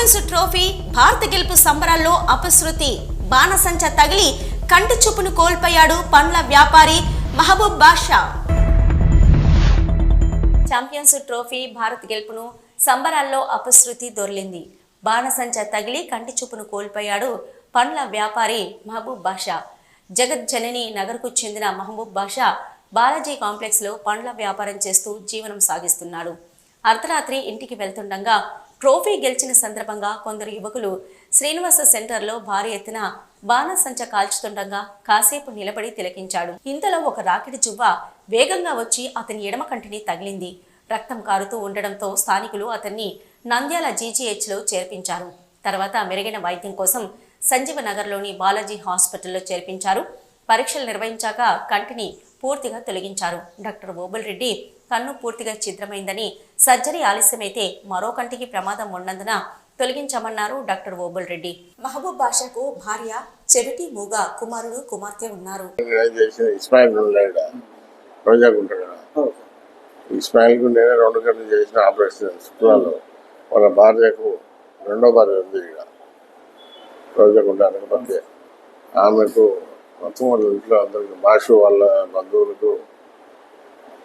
Champions trophy భారత గెలుపు సంబరాల్లో అపశృతి. బాణసంచ తగిలి కంటి చూపును కోల్పోయాడు పండ్ల వ్యాపారి మహబూబ్ బాషా. ఛాంపియన్స్ ట్రోఫీ భారత్ గెలుపును సంబరాల్లో అపశృతి దొర్లింది. బాణసంచ తగిలి కంటి చూపును కోల్పోయాడు పండ్ల వ్యాపారి మహబూబ్ బాషా. జగత్ జనని నగర్కు చెందిన మహబూబ్ బాషా బాలాజీ కాంప్లెక్స్లో పండ్ల వ్యాపారం చేస్తూ జీవనం సాగిస్తున్నాడు. అర్ధరాత్రి ఇంటికి వెళ్తుండగా ట్రోఫీ గెలిచిన సందర్భంగా కొందరు యువకులు శ్రీనివాస సెంటర్లో భారీ ఎత్తున బాణసంచ కాల్చుతుండగా కాసేపు నిలబడి తిలకించాడు. ఇంతలో ఒక రాకెట్ జువ్వ వేగంగా వచ్చి అతని ఎడమ కంటిని తగిలింది. రక్తం కారుతూ ఉండడంతో స్థానికులు అతన్ని నంద్యాల జీజీహెచ్లో చేర్పించారు. తర్వాత మెరుగైన వైద్యం కోసం సంజీవ నగర్లోని బాలాజీ హాస్పిటల్లో చేర్పించారు. పరీక్షలు నిర్వహించాక కంటిని పూర్తిగా తొలగించారు. డాక్టర్ ఓబుల్ రెడ్డి కన్ను పూర్తిగా ఛిద్రమైందని సర్జరీ ఆలస్యమైతే మరో కంటికి ప్రమాదం ఉన్నందున తొలగించమన్నారు డాక్టర్ ఓబుల్ రెడ్డి మహబూబ్ బాషాకు భార్య చెవిటి మూగ కుమారుడు కుమార్తె ఉన్నారు. చేసిన ఇస్మాయిల్ ఉన్నాడు ఇస్మాయిల్కు నేనే రెండు గంటలు చేసిన ఆపరేషన్ శుక్రాలు వాళ్ళ భార్యకు రెండో భార్య ఉంది ఇక్కడ రోజాకుంట అనకపోతే ఆమెకు మొత్తం వాళ్ళ ఇంట్లో అందరికి భాష వాళ్ళ బంధువులకు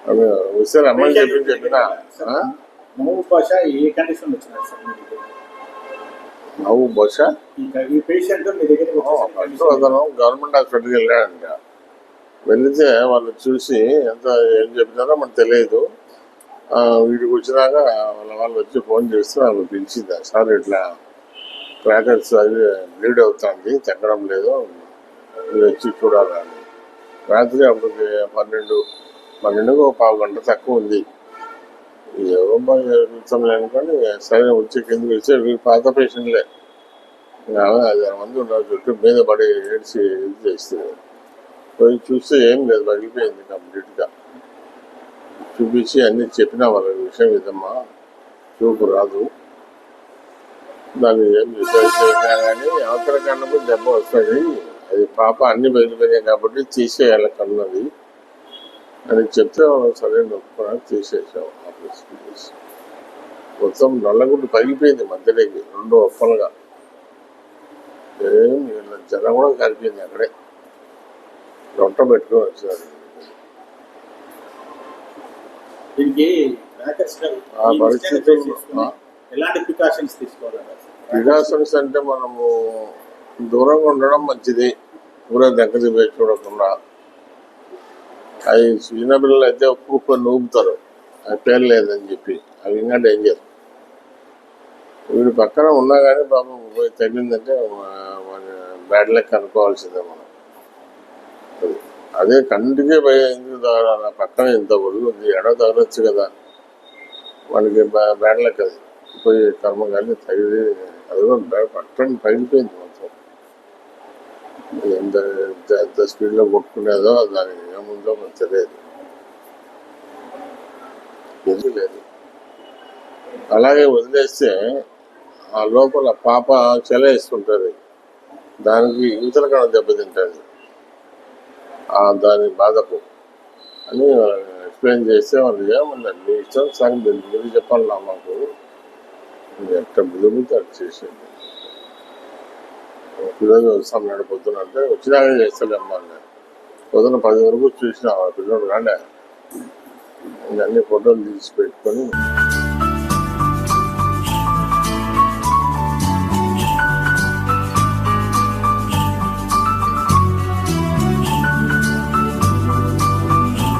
వస్తే అమ్మని చెప్పి చెప్పిన మహబూబ్ బాషా ఏ కండిషన్ వచ్చినారు సార్ నవ్వు ఈ పేషెంట్ మీ దగ్గర అతను గవర్నమెంట్ హాస్పిటల్కి వెళ్ళాడంట వెళితే వాళ్ళు చూసి ఎంత ఏం చెప్పినారో మనకు తెలియదు. వీడికి వచ్చినాక వాళ్ళ వాళ్ళు వచ్చి ఫోన్ చేస్తే వాళ్ళు పిలిచింది సార్ ఇట్లా క్రాకర్స్ అది బ్లీడ్ అవుతుంది తగ్గడం లేదు. మీరు వచ్చి చూడాలని. రాత్రి అప్పటికి పన్నెండు పన్నెండుకు ఒక పావు గంట తక్కువ ఉంది. ఎవరో చూస్తాం అనుకోని సరే వచ్చి కిందకి వచ్చి వీళ్ళు పాత పేషెంట్లే. ఐదారు మంది ఉన్నారు చుట్టూ మీద పడి ఏడ్చి ఇది చేస్తే. పోయి చూస్తే ఏం లేదు పగిలిపోయింది కంప్లీట్గా. చూపించి అన్నీ చెప్పినా వాళ్ళ విషయం ఇదమ్మా చూపు రాదు. దాన్ని ఏం రిసర్చ్ చేసినా కానీ అవతల కన్నప్పుడు దెబ్బ వస్తుంది. అది పాప అన్ని బయలుపోయినాయి కాబట్టి తీసేయాలి కన్నది. అని చెప్తే వాళ్ళు సరే నొప్పుకున్నా తీసేసాం ఆపరేషన్ చేసి మొత్తం నల్లగుడ్డు పగిలిపోయింది మధ్యలోకి రెండు ఒప్పలుగా ఏం జనం కూడా కలిపింది అక్కడే. రొట్ట పెట్టుకొని వచ్చారు. ఆ పరిస్థితుల్లో ప్రికాషన్స్ అంటే మనము దూరంగా ఉండడం మంచిది. ఊరే దగ్గరికి పోయి చూడకుండా. అవి చిన్నపిల్లలు అయితే ఉప్పు నూపుతారు. అది పేరు లేదని చెప్పి. అవి ఇంకా డేంజర్ వీడు పక్కన ఉన్నా కానీ పాపం పోయి తగిలిందంటే బ్యాడ్ లెక్ అనుకోవాల్సిందే మనం. అదే కంటికే భయం ఎందుకు తగలాలి? పక్కన ఇంత ఒళ్ళు ఉంది ఎడ తగలొచ్చు కదా. మనకి బ్యాడ్ లెక్ అది. పోయి కర్మ కానీ తగిలి అది కూడా బ్యాడ్ పక్కన పగిలిపోయింది మొత్తం. ఎంత ఎంత ఎంత స్పీడ్లో కొట్టుకునేదో దాని ఏముందో మనకు లేదు. అలాగే వదిలేస్తే ఆ లోపల పాప చెలేస్తుంటుంది దానికి ఇతర కన్నా దెబ్బతింటుంది ఆ దాని బాధకు అని ఎక్స్ప్లెయిన్ చేస్తే వాళ్ళు ఏమన్నారు? మీ ఇష్టం సంగతి మీరు చెప్పాలి నా మాకు. మీరు ఎట్ట బుద్ధి చేసేది. పిల్లలు వస్తాం నడిపోతున్నా అంటే వచ్చినాక చేస్తాడమ్మా నేను పొద్దున పది వరకు చూసిన ఆ పిల్లడు రాండే అన్ని ఫోటోలు తీసి పెట్టుకొని